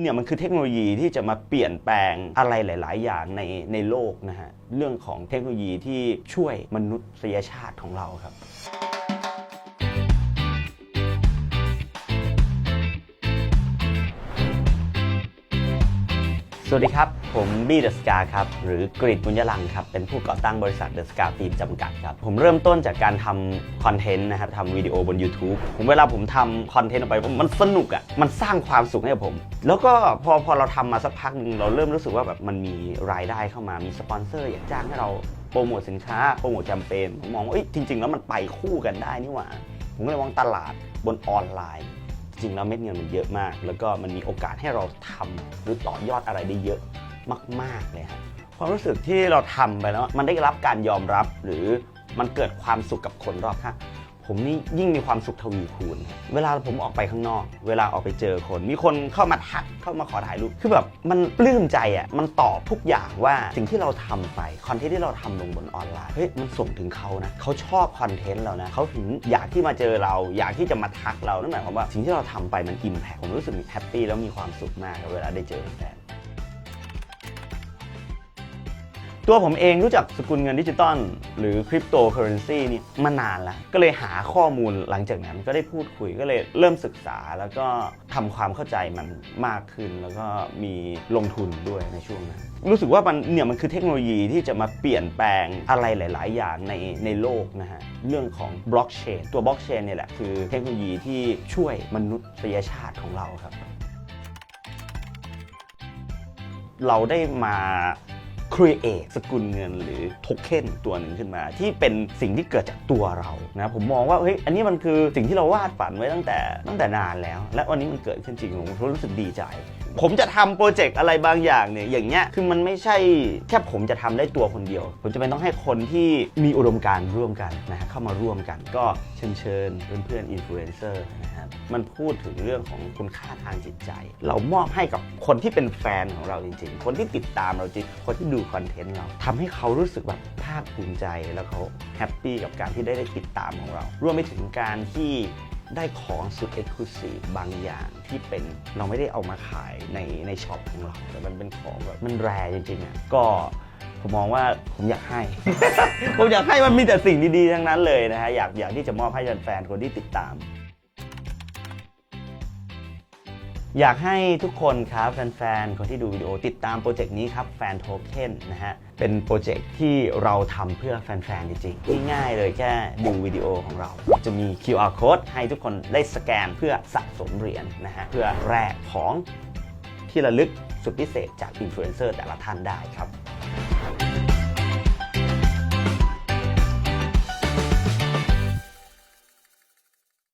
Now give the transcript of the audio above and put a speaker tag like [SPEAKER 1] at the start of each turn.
[SPEAKER 1] เนี่ยมันคือเทคโนโลยีที่จะมาเปลี่ยนแปลงอะไรหลาย ๆ อย่างในในโลกนะฮะ เรื่องของเทคโนโลยีที่ช่วยมนุษยชาติของเราครับ สวัสดีครับ ผมบี้เดอะสกาครับ หรือกริดบุญยลังครับ เป็นผู้ก่อตั้งบริษัทเดอะสกาฟิล์มจำกัดครับ ผมเริ่มต้นจากการทำคอนเทนต์นะครับทำวิดีโอบน YouTube ผมเวลาผมทำคอนเทนต์ออกไป มันสนุกอะ่ะ มันสร้างความสุขให้กับผม แล้วก็พอพอเราทำมาสักพักหนึ่งเราเริ่มรู้สึกว่าแบบมันมีรายได้เข้ามามีสปอนเซอร์ อยากจ้างให้เราโปรโมทสินค้าโปรโมทแคมเปญผมมองว่าจริง ๆ แล้วมันไปคู่กันได้นี่หว่าผมก็เลยมองตลาดบนออนไลน์ จริงแล้วเม็ดเงินมันเยอะมาก แล้วก็มันมีโอกาสให้เราทำหรือต่อยอดอะไรได้เยอะมาก ๆเลยครับความรู้สึกที่เราทำไปแล้วมันได้รับการยอมรับหรือมันเกิดความสุขกับคนรอบข้าง ผมนี่ยิ่งมีความสุขทวีคูณ เวลาผมออกไปข้างนอก เวลาออกไปเจอคน มีคนเข้ามาทักเข้ามาขอถ่ายรูปคือแบบมันปลื้มใจอะมันตอบทุกอย่างว่าสิ่งที่เราทำไปคอนเทนต์ที่เราทำลงบนออนไลน์เฮ้ยมันส่งถึงเขานะเขาชอบคอนเทนต์เรานะเขาถึงอยากที่มาเจอเรา อยากที่จะมาทักเรานั่นหมายความว่าสิ่งที่เราทำไปมันอิมแพคผมรู้สึกแฮปปี้แล้วมีความสุขมากเวลาได้เจอแฟน ตัวผมเองรู้จักสกุลเงินดิจิตอลหรือคริปโตเคอเรนซีนี่มานานแล้ว ก็เลยหาข้อมูลหลังจากนั้นก็ได้พูดคุยก็เลยเริ่มศึกษาแล้วก็ทำความเข้าใจมันมากขึ้น แล้วก็มีลงทุนด้วยในช่วงนั้น รู้สึกว่ามันเนี่ยมันคือเทคโนโลยีที่จะมาเปลี่ยนแปลงอะไรหลาย ๆ อย่างในในโลกนะฮะเรื่องของบล็อกเชนตัวบล็อกเชนเนี่ยแหละคือเทคโนโลยีที่ช่วยมนุษยชาติของเราครับ เราได้มา create สกุลเงินหรือโทเค็นตัวหนึ่งขึ้นมา ที่เป็นสิ่งที่เกิดจากตัวเรานะผมมองว่าเฮ้ยอันนี้มันคือสิ่งที่เราวาดฝันไว้ตั้งแต่ตั้งแต่นานแล้ว และวันนี้มันเกิดขึ้นจริงผมรู้สึกดีใจ ผมจะทำโปรเจกต์อะไรบางอย่างเนี่ยอย่างเงี้ยคือมันไม่ใช่แค่ผมจะทำได้ตัวคนเดียว ผมจะเป็นต้องให้คนที่มีอุดมการณ์ร่วมกันนะฮะเข้ามาร่วมกัน ก็เชิญเชิญเพื่อนๆอินฟลูเอนเซอร์นะครับมันพูดถึงเรื่องของคุณค่าทางจิตใจ เรามอบให้กับคนที่เป็นแฟนของเราจริง ๆ คนที่ติดตามเราจริงคนที่ดูคอนเทนต์เราทำให้เขารู้สึกแบบภาคภูมิใจแล้วเขาแฮปปี้กับการที่ได้ได้ติดตามของเรารวมไปถึงการที่ ได้ของสุดเอ็กซ์คลูซีฟบางอย่างที่เป็นเราไม่ได้เอามาขายในในช็อปของเรา แต่มันเป็นของแบบมันแรจริงๆอะก็ผมมองว่าผมอยากให้ ผมอยากให้มันมีแต่สิ่งดีๆทั้งนั้นเลยนะฮะอยากอยากที่จะมอบให้แฟนๆคนที่ติดตาม อยากให้ทุกคนครับแฟนๆ คนที่ดูวิดีโอติดตามโปรเจกต์นี้ครับแฟนโทเค็นนะฮะ เป็นโปรเจกต์ที่เราทำเพื่อแฟนๆ จริงๆ ง่ายๆ เลยแค่ดูวิดีโอของเรา จะมี QR code ให้ทุกคนได้สแกนเพื่อสะสมเหรียญนะฮะ เพื่อแลกของที่ระลึกสุดพิเศษจากอินฟลูเอนเซอร์แต่ละท่านได้ครับ